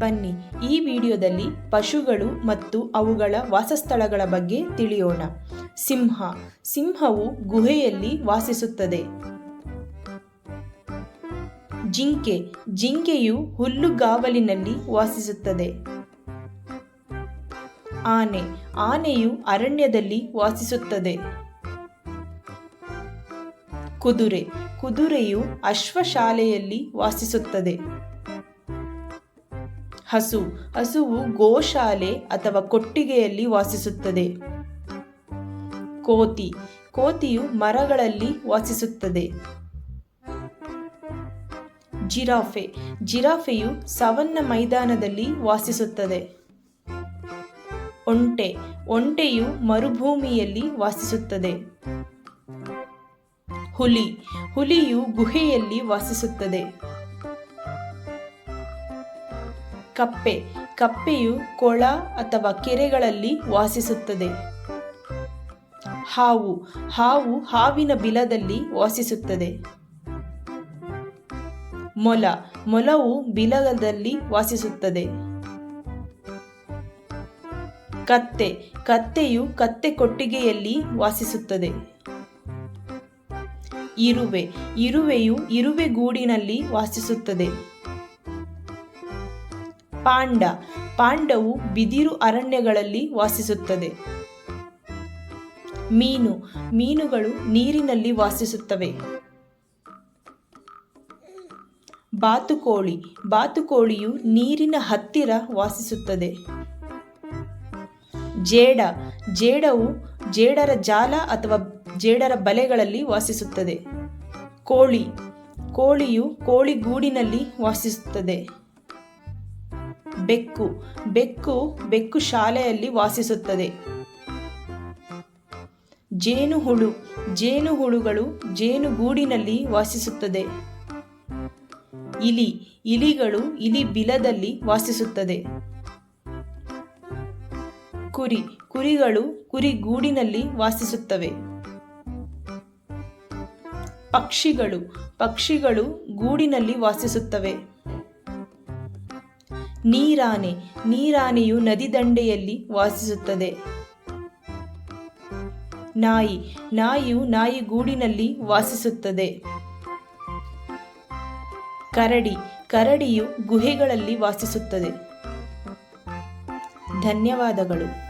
ಬನ್ನಿ, ಈ ವಿಡಿಯೋದಲ್ಲಿ ಪಶುಗಳು ಮತ್ತು ಅವುಗಳ ವಾಸಸ್ಥಳಗಳ ಬಗ್ಗೆ ತಿಳಿಯೋಣ. ಸಿಂಹ. ಸಿಂಹವು ಗುಹೆಯಲ್ಲಿ ವಾಸಿಸುತ್ತದೆ. ಜಿಂಕೆ. ಜಿಂಕೆಯು ಹುಲ್ಲುಗಾವಲಿನಲ್ಲಿ ವಾಸಿಸುತ್ತದೆ. ಆನೆ. ಆನೆಯು ಅರಣ್ಯದಲ್ಲಿ ವಾಸಿಸುತ್ತದೆ. ಕುದುರೆ. ಕುದುರೆಯು ಅಶ್ವಶಾಲೆಯಲ್ಲಿ ವಾಸಿಸುತ್ತದೆ. ಹಸು. ಹಸುವು ಗೋಶಾಲೆ ಅಥವಾ ಕೊಟ್ಟಿಗೆಯಲ್ಲಿ ವಾಸಿಸುತ್ತದೆ. ಕೋತಿ. ಕೋತಿಯು ಮರಗಳಲ್ಲಿ ವಾಸಿಸುತ್ತದೆ. ಜಿರಾಫೆ. ಜಿರಾಫೆಯು ಸವನ್ನ ಮೈದಾನದಲ್ಲಿ ವಾಸಿಸುತ್ತದೆ. ಒಂಟೆ. ಒಂಟೆಯು ಮರುಭೂಮಿಯಲ್ಲಿ ವಾಸಿಸುತ್ತದೆ. ಹುಲಿ. ಹುಲಿಯು ಗುಹೆಯಲ್ಲಿ ವಾಸಿಸುತ್ತದೆ. ಕಪ್ಪೆ. ಕಪ್ಪೆಯು ಕೊಳ ಅಥವಾ ಕೆರೆಗಳಲ್ಲಿ ವಾಸಿಸುತ್ತದೆ. ಹಾವು. ಹಾವು ಹಾವಿನ ಬಿಲದಲ್ಲಿ ವಾಸಿಸುತ್ತದೆ. ಮೊಲ. ಮೊಲವು ಬಿಲದಲ್ಲಿ ವಾಸಿಸುತ್ತದೆ. ಕತ್ತೆ. ಕತ್ತೆಯು ಕತ್ತೆ ಕೊಟ್ಟಿಗೆಯಲ್ಲಿ ವಾಸಿಸುತ್ತದೆ. ಇರುವೆ. ಇರುವೆಯು ಇರುವೆ ಗೂಡಿನಲ್ಲಿ ವಾಸಿಸುತ್ತದೆ. ಪಾಂಡ. ಪಾಂಡವು ಬಿದಿರು ಅರಣ್ಯಗಳಲ್ಲಿ ವಾಸಿಸುತ್ತದೆ. ಮೀನು. ಮೀನುಗಳು ನೀರಿನಲ್ಲಿ ವಾಸಿಸುತ್ತವೆ. ಬಾತುಕೋಳಿ. ಬಾತುಕೋಳಿಯು ನೀರಿನ ಹತ್ತಿರ ವಾಸಿಸುತ್ತದೆ. ಜೇಡ. ಜೇಡವು ಜೇಡರ ಜಾಲ ಅಥವಾ ಜೇಡರ ಬಲೆಗಳಲ್ಲಿ ವಾಸಿಸುತ್ತದೆ. ಕೋಳಿ. ಕೋಳಿಯು ಕೋಳಿ ಗೂಡಿನಲ್ಲಿ ವಾಸಿಸುತ್ತದೆ. ಬೆಕ್ಕು ಬೆಕ್ಕು ಬೆಕ್ಕು ಶಾಲೆಯಲ್ಲಿ ವಾಸಿಸುತ್ತದೆ. ಜೇನುಹುಳು, ಜೇನುಹುಳುಗಳು ಜೇನುಗೂಡಿನಲ್ಲಿ ವಾಸಿಸುತ್ತದೆ. ಇಲಿ, ಇಲಿಗಳು ಇಲಿ ಬಿಲದಲ್ಲಿ ವಾಸಿಸುತ್ತದೆ. ಕುರಿ, ಕುರಿಗಳು ಕುರಿ ಗೂಡಿನಲ್ಲಿ ವಾಸಿಸುತ್ತವೆ. ಪಕ್ಷಿಗಳು ಪಕ್ಷಿಗಳು ಗೂಡಿನಲ್ಲಿ ವಾಸಿಸುತ್ತವೆ. ನೀರಾನೆ, ನೀರಾನೆಯು ನದಿ ದಂಡೆಯಲ್ಲಿ ವಾಸಿಸುತ್ತದೆ. ನಾಯಿ, ನಾಯಿಯು ನಾಯಿ ಗೂಡಿನಲ್ಲಿ ವಾಸಿಸುತ್ತದೆ. ಕರಡಿ, ಕರಡಿಯು ಗುಹೆಗಳಲ್ಲಿ ವಾಸಿಸುತ್ತದೆ. ಧನ್ಯವಾದಗಳು.